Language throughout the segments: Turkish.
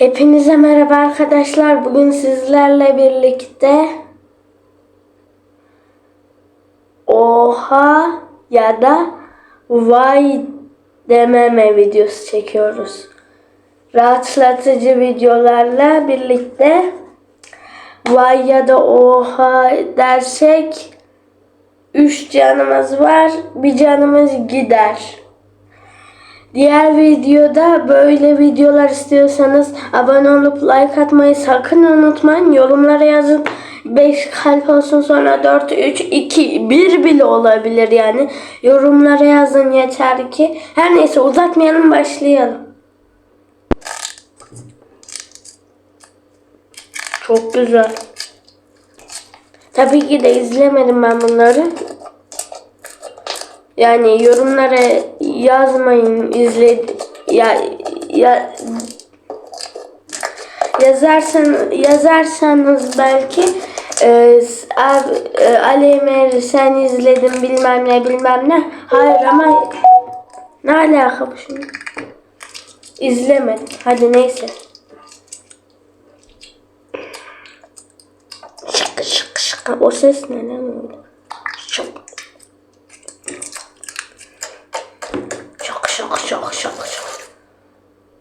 Hepinize merhaba arkadaşlar. Bugün sizlerle birlikte oha ya da vay dememe videosu çekiyoruz. Rahatlatıcı videolarla birlikte vay ya da oha dersek 3 canımız var, bir canımız gider. Diğer videoda böyle videolar istiyorsanız abone olup like atmayı sakın unutmayın. Yorumlara yazın. 5 kalp olsun sonra 4, 3, 2, 1 bile olabilir yani. Yorumlara yazın yeter ki. Her neyse uzatmayalım başlayalım. Çok güzel. Tabii ki de izlemedim ben bunları. Yani yorumlara yazmayın izle ya ya yazarsan yazarsanız belki e, abi, e, Ali Emir sen izledin bilmem ne bilmem ne. Hayır ama ne alaka bu şimdi? İzlemedim. Hadi neyse. Şık şık şık. O ses ne lan öyle?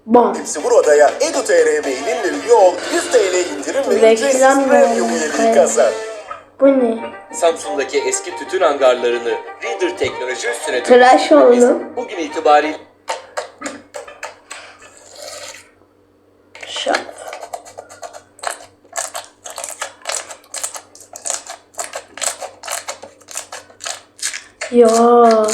Bam. Sıfır odaya edu.tr mailinle üye ol, 100 TL indirim ve ücretsiz premium üyeliği kazan. Bu ne? Samsun'daki eski tütün hangarlarını Reader teknoloji üstüne Tıraş oğlum. Bugün itibariyle Şak. Yok.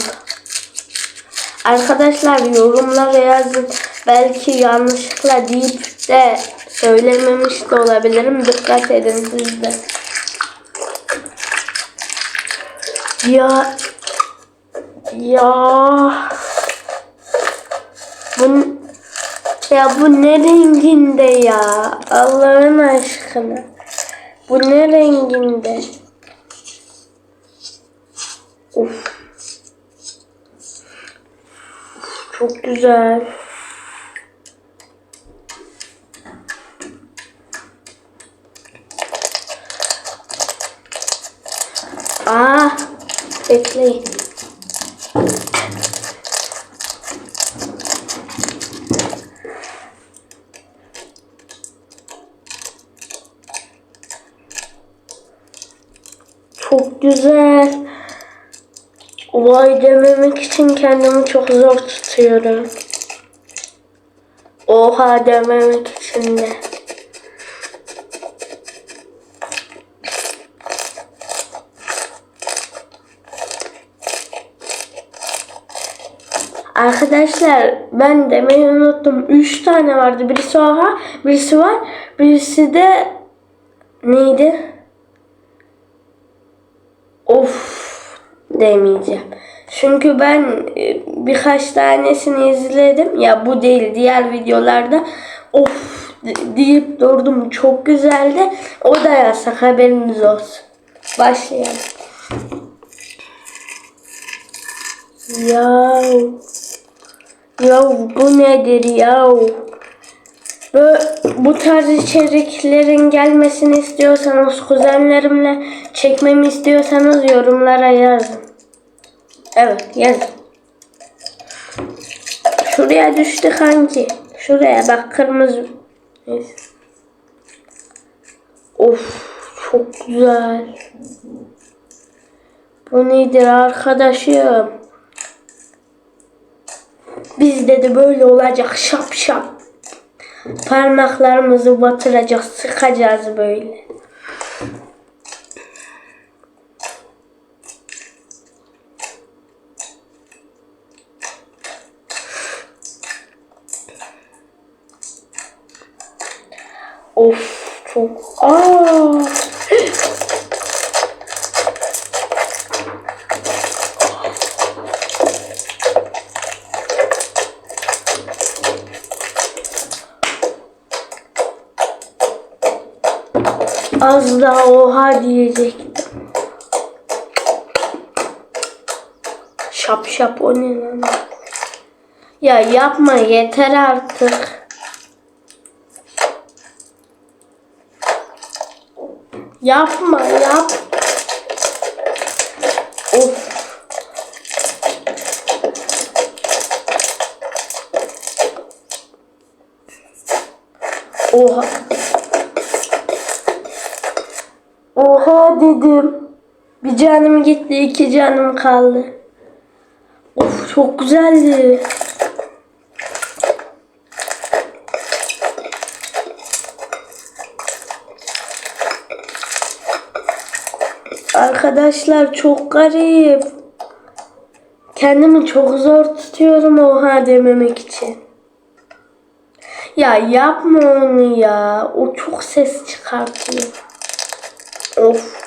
Arkadaşlar yorumlara yazın. Belki yanlışlıkla deyip de söylememiş de olabilirim. Dikkat edin siz de. Ya ya bu ya bu ne renginde ya? Allah'ın aşkına. Bu ne renginde? Of. Çok güzel. Aa, bekleyin. Çok güzel. Vay dememek için kendimi çok zor tutuyorum. Oha dememek için de. Arkadaşlar ben demeyi unuttum. Üç tane vardı. Birisi oha, birisi var. Birisi de neydi? Of demeyeceğim. Çünkü ben e, birkaç tanesini izledim. Ya bu değil diğer videolarda. Of de- deyip durdum. Çok güzeldi. O da yasak haberiniz olsun. Başlayalım. Ya ya bu nedir ya? Bu, bu tarz içeriklerin gelmesini istiyorsanız kuzenlerimle çekmemi istiyorsanız yorumlara yazın. Evet yazın. Şuraya düştü kanki. Şuraya bak kırmızı. Neyse. Of çok güzel. Bu nedir arkadaşım? Bizde de böyle olacak şap şap. Parmaklarımızı batıracağız, sıkacağız böyle. Of çok. Aa! Az daha oha diyecektim. Şap şap o ne lan? Ya yapma yeter artık. Yapma yap. Oha dedim. Bir canım gitti, iki canım kaldı. Of çok güzeldi. Arkadaşlar çok garip. Kendimi çok zor tutuyorum oha dememek için. Ya yapma onu ya. O çok ses çıkartıyor. Of.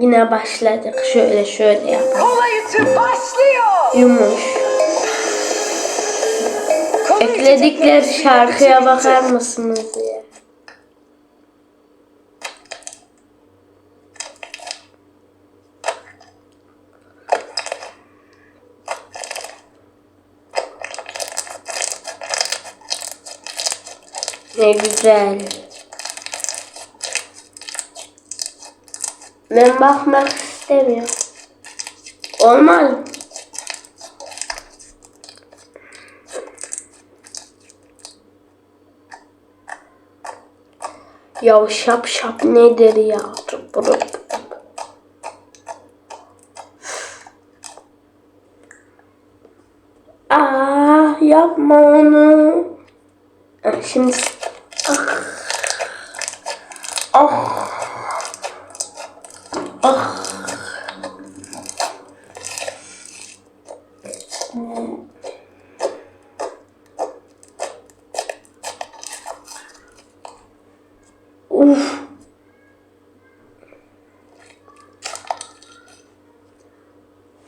Yine başladık. Şöyle şöyle yap. Kolayısı başlıyor. Yumuş. Ekledikleri şarkıya bakar mısınız ya? Ne güzel. Ben bakmak istemiyorum. Olmaz? Ya şap şap nedir ya? Burup. Aa yapma onu. Ah, Şimdi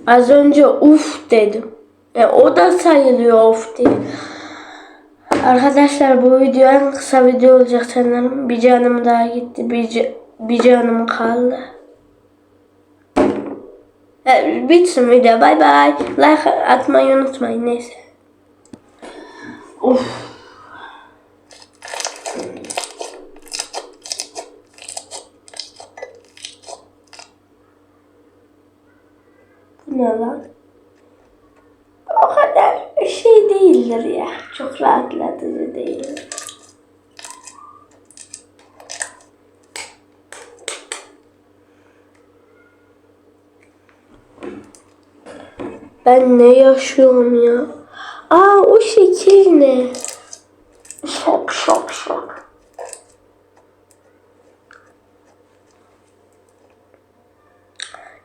Az önce uf dedim. E, o da sayılıyor uf diye. Arkadaşlar bu video en kısa video olacak sanırım. Bir canım daha gitti. Bir, bir canım kaldı. E, bitsin video. Bay bay. Like atmayı unutmayın. Neyse. Uf. Bu ne lan? O kadar şey değildir ya. Çok rahatlatıcı değil. Ben ne yaşıyorum ya? Aa o şekil ne? Şok şok şok.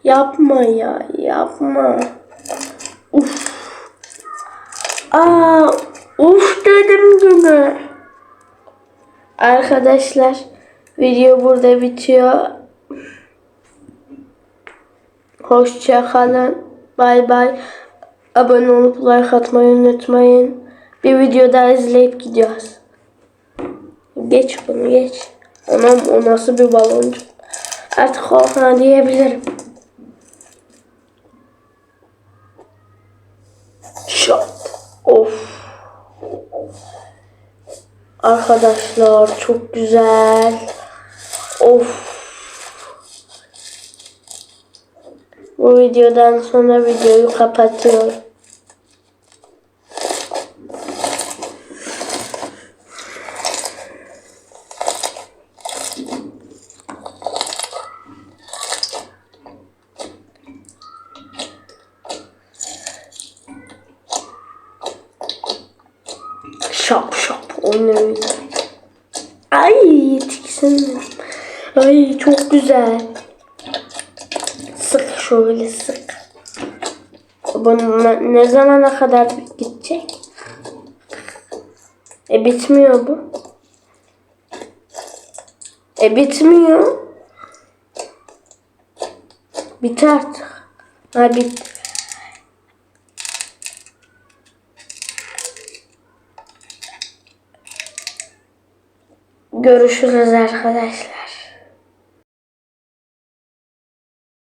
Yapma ya yapma. Uf. Aa, uf dedim yine. Arkadaşlar video burada bitiyor. Hoşça kalın. Bay bay. Abone olup like atmayı unutmayın. Bir video daha izleyip gidiyoruz. Geç bunu geç. Anam o nasıl bir baloncuk. Artık Oha diyebilirim. Şap. Of. Arkadaşlar çok güzel. Of. Bu videodan sonra videoyu kapatıyorum. Şap şap o ne öyle. Ay tiksindim. Ay çok güzel. Sık şöyle sık. Bu ne, ne zamana kadar gidecek? E bitmiyor bu. E bitmiyor. Bit artık. Ha bit. Görüşürüz arkadaşlar.